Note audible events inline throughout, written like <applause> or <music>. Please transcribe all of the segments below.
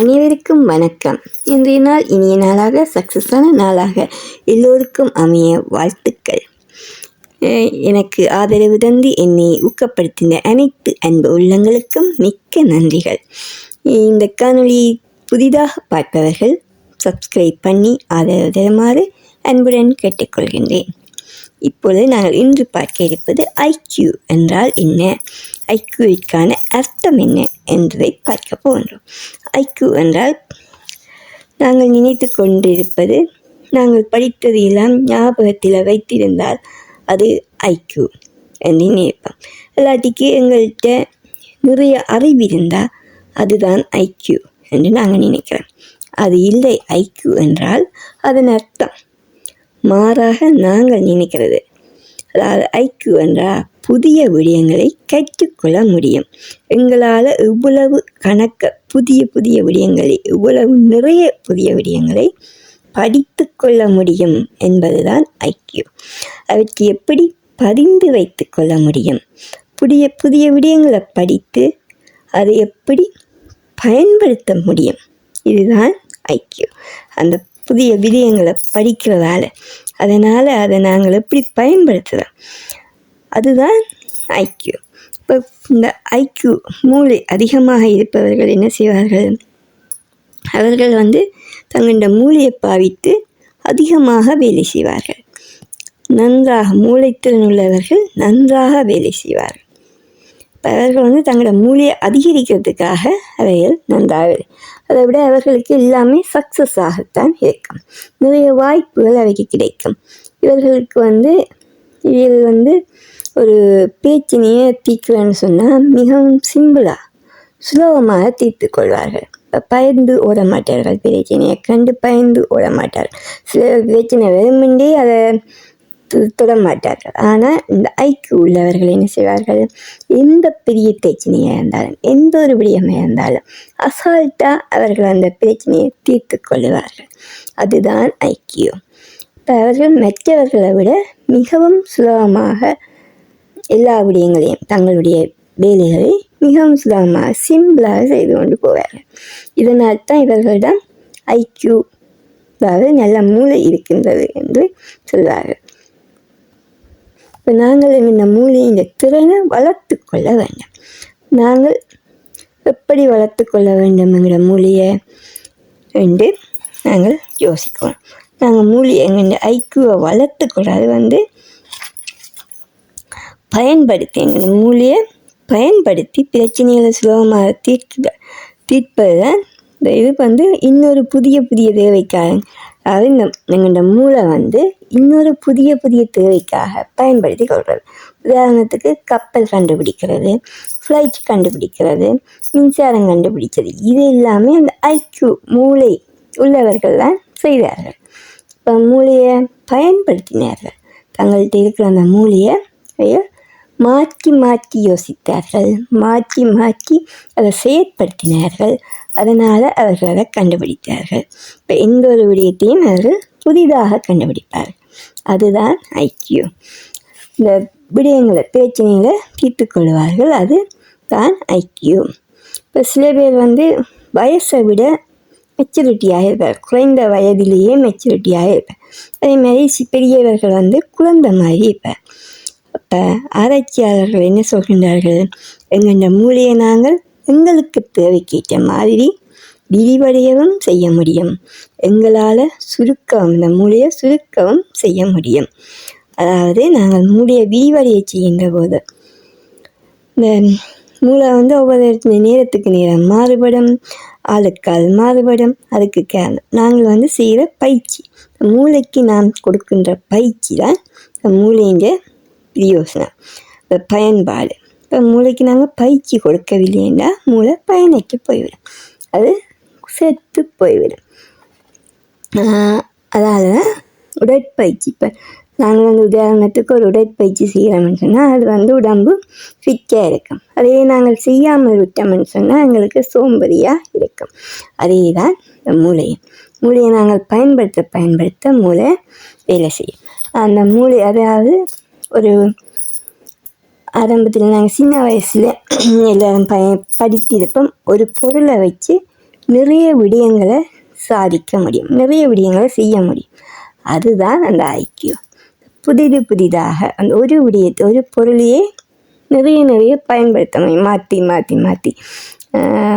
அனைவருக்கும் வணக்கம். இன்றைய நாள் இனிய நாளாக சக்ஸஸான நாளாக எல்லோருக்கும் அமைய வாழ்த்துக்கள். எனக்கு ஆதரவு தந்து என்னை ஊக்கப்படுத்தின அனைத்து அன்பு உள்ளங்களுக்கும் மிக்க நன்றிகள். இந்த காணொளியை புதிதாக பார்ப்பவர்கள் சப்ஸ்கிரைப் பண்ணி ஆதரவு தருமாறு அன்புடன் கேட்டுக்கொள்கின்றேன். இப்பொழுது நாங்கள் இன்று பார்க்க இருப்பது ஐக்யூ என்றால் என்ன? ஐக்யூவிற்கான அர்த்தம் என்ன என்பதை பார்க்க போகின்றோம். ஐக்யூ என்றால் நாங்கள் நினைத்து கொண்டிருப்பது நாங்கள் படித்தது எல்லாம் ஞாபகத்தில் வைத்திருந்தால் அது ஐக்யூ என்று நினைப்போம். இல்லாட்டிக்கு எங்கள்கிட்ட நிறைய அறிவு இருந்தால் அதுதான் ஐக்யூ என்று நாங்கள் நினைக்கிறோம். அது இல்லை ஐக்யூ என்றால் அதன் அர்த்தம் மாறாக நாங்கள் நினைக்கிறது. அதாவது ஐக்யூ என்றால் புதிய விடயங்களை கற்றுக்கொள்ள முடியும். எங்களால் இவ்வளவு கணக்க புதிய புதிய விடயங்களை இவ்வளவு நிறைய புதிய விடயங்களை படித்து கொள்ள முடியும் என்பதுதான் ஐக்கியம். அவற்றை எப்படி பதிந்து வைத்து கொள்ள முடியும்? புதிய புதிய விடயங்களை படித்து அதை எப்படி பயன்படுத்த முடியும்? இதுதான் ஐக்கியம். அந்த புதிய விடயங்களை படிக்கிறதால அதனால் அதை நாங்கள் எப்படி பயன்படுத்துகிறோம் அதுதான் ஐக்கியூ இப்போ இந்த ஐக்கியூ மூளை அதிகமாக இருப்பவர்கள் என்ன செய்வார்கள்? அவர்கள் வந்து தங்களோட மூளையை பாவித்து அதிகமாக வேலை செய்வார்கள். நன்றாக மூளைத்திறன் உள்ளவர்கள் நன்றாக வேலை செய்வார்கள். இப்போ அவர்கள் வந்து தங்களோட மூளையை அதிகரிக்கிறதுக்காக அவைகள் நன்றாக அதை விட அவர்களுக்கு எல்லாமே சக்ஸஸ் ஆகத்தான் இருக்கும். நிறைய வாய்ப்புகள் அவைக்கு கிடைக்கும். இவர்களுக்கு வந்து இவர்கள் வந்து ஒரு பேச்சினையே தீக்குவேன்னு சொன்னால் மிகவும் சிம்பிளாக சுலபமாக தீர்த்து கொள்வார்கள். பயந்து ஓட மாட்டார்கள் பிரச்சனையை கண்டு பயந்து ஓட மாட்டார்கள். சில பிரச்சனை வெறுமண்டே அதை தொட மாட்டார்கள். ஆனால் இந்த ஐக்கு உள்ளவர்கள் என்ன செய்வார்கள்? எந்த பெரிய பிரச்சனையாக இருந்தாலும் எந்த ஒரு விடயமாக இருந்தாலும் அசால்ட்டாக அவர்கள் அந்த பிரச்சனையை தீர்த்து கொள்வார்கள். அதுதான் ஐக்கியம். இப்போ அவர்கள் மற்றவர்களை விட மிகவும் சுலபமாக எல்லா விடயங்களையும் தங்களுடைய வேலைகளை மிகவும் சுலபமாக சிம்பிளாக செய்து கொண்டு போவார்கள். இதனால் தான் இவர்களிடம் ஐக்யூ அதாவது நல்ல மூளை இருக்கின்றது என்று சொல்வார்கள். இப்போ நாங்கள் இந்த மூளையை இந்த திறனை வளர்த்து கொள்ள வேண்டும். நாங்கள் எப்படி வளர்த்து கொள்ள வேண்டும் என்கிற மூலியை என்று நாங்கள் யோசிக்கணும் நாங்கள் மூலி எங்கள் ஐக்கியூவை வளர்த்து கொள்ளாது வந்து பயன்படுத்தி இந்த மூளையை பயன்படுத்தி பிரச்சனைகளை சுலபமாக தீர்க்க தீர்ப்பது இந்த இது வந்து இன்னொரு புதிய புதிய தேவைக்காக அதாவது இந்த எங்களோட மூளை வந்து இன்னொரு புதிய புதிய தேவைக்காக பயன்படுத்தி கொள்வது உதாரணத்துக்கு கப்பல் கண்டுபிடிக்கிறது ஃப்ளைட் கண்டுபிடிக்கிறது மின்சாரம் கண்டுபிடிக்கிறது. இது எல்லாமே அந்த ஐக்யூ மூளை உள்ளவர்கள் தான் செய்தார்கள். இப்போ மூளையை பயன்படுத்தினார்கள். தங்கள்கிட்ட இருக்கிற அந்த மூளையை மாற்றி மாற்றி யோசித்தார்கள். மாற்றி மாற்றி அதை செயற்படுத்தினார்கள். அதனால் அவர்கள் அதை கண்டுபிடித்தார்கள். இப்போ எந்த ஒரு விடயத்தையும் அவர்கள் புதிதாக கண்டுபிடிப்பார் அதுதான் ஐக்கியம். இந்த விடயங்களை பிரச்சனைகளை தீர்த்து கொள்வார்கள். அது தான் ஐக்கியம். இப்போ சில பேர் வந்து வயசை விட மெச்சூரிட்டியாக இருப்பார். குறைந்த வயதிலேயே மெச்சூரிட்டியாக இருப்பார். அதே மாதிரி பெரியவர்கள் வந்து குழந்தை மாதிரி இருப்பார். அப்போ ஆராய்ச்சியாளர்கள் என்ன சொல்கின்றார்கள்? எங்கள் மூளையை நாங்கள் எங்களுக்கு தேவைக்கேற்ற மாதிரி விரிவடையவும் செய்ய முடியும். எங்களால் சுருக்கவும் இந்த மூளையை சுருக்கவும் செய்ய முடியும். அதாவது நாங்கள் மூளையை விரிவடைய செய்கின்ற போது இந்த மூளை வந்து ஒவ்வொரு நேரத்துக்கு நேரம் மாறுபடும் ஆளுக்கால் மாறுபடும் அதுக்கு காரணம் நாங்கள் வந்து செய்கிற பயிற்சி. மூளைக்கு நாம் கொடுக்கின்ற பயிற்சி தான் இந்த பிரயோசனம் இப்போ பயன்பாடு. இப்போ மூளைக்கு நாங்கள் பயிற்சி கொடுக்கவில்லைன்னா மூளை பயணிக்க போய்விடும். அது செத்து போய்விடும். அதாவது உடற்பயிற்சி. இப்போ நாங்கள் வந்து உதாரணத்துக்கு ஒரு உடற்பயிற்சி செய்கிறோம்னு சொன்னால் அது வந்து உடம்பு ஃபிட்டாக இருக்கும். அதே நாங்கள் செய்யாமல் விட்டோம்னு சொன்னால் எங்களுக்கு சோம்பேறியாக இருக்கும். அதே தான் இந்த மூளையும். மூளையை நாங்கள் பயன்படுத்த பயன்படுத்த மூளை வேலை செய்யும். அந்த மூளை அதாவது ஒரு ஆரம்பத்தில் நாங்கள் சின்ன வயசில் <clears throat> எல்லோரும் பய படித்திருப்போம் ஒரு பொருளை வச்சு நிறைய விடயங்களை சாதிக்க முடியும். நிறைய விடயங்களை செய்ய முடியும். அதுதான் அந்த ஐக்கியம். புதிது புதிதாக அந்த ஒரு விடயத்தை ஒரு பொருளையே நிறைய நிறைய பயன்படுத்த முடியும். மாற்றி மாற்றி மாற்றி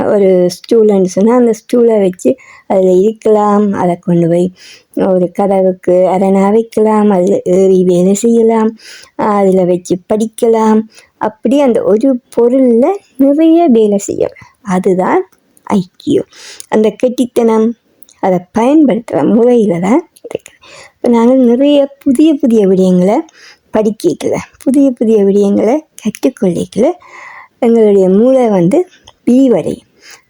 ஒரு ஸ்டூல்னு சொன்னால் அந்த ஸ்டூலை வச்சு அதில் இருக்கலாம். அதை கொண்டு போய் ஒரு கதவுக்கு அதை வைக்கலாம். அதில் ஏறி வேலை செய்யலாம். அதில் வச்சு படிக்கலாம். அப்படி அந்த ஒரு பொருளில் நிறைய வேலை செய்யலாம். அதுதான் ஐக்கியம் அந்த கெட்டித்தனம் அதை பயன்படுத்துகிற முறையில் தான் இருக்குது. இப்போ நாங்கள் நிறைய புதிய புதிய விடயங்களை படிக்கல புதிய புதிய விடயங்களை கற்றுக்கொள்ளிக்கல எங்களுடைய மூளை வந்து பி வரை.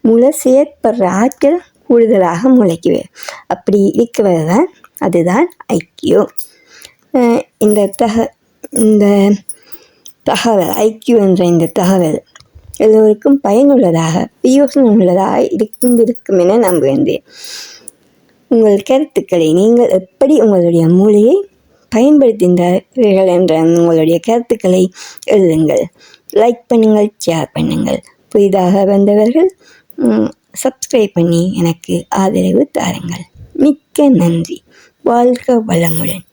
முளை செயற்படுற ஆற்றல் கூடுதலாக முளைக்குவே. அப்படி இருக்கிறது தான் அதுதான் ஐக்கியம் இந்த தக இந்த தகவல் ஐக்கியம் என்ற இந்த தகவல் எல்லோருக்கும் பயனுள்ளதாக பிரயோசனம் உள்ளதாக இருக்கின்றிருக்கும் என நம்புகின்றேன். உங்கள் கருத்துக்களை நீங்கள் எப்படி உங்களுடைய மூளையை பயன்படுத்துகின்றீர்கள் என்ற உங்களுடைய கருத்துக்களை எழுதுங்கள். லைக் பண்ணுங்கள் ஷேர் பண்ணுங்கள். புதிதாக வந்தவர்கள் சப்ஸ்கிரைப் பண்ணி எனக்கு ஆதரவு தாருங்கள். மிக்க நன்றி. வாழ்க வளமுடன்.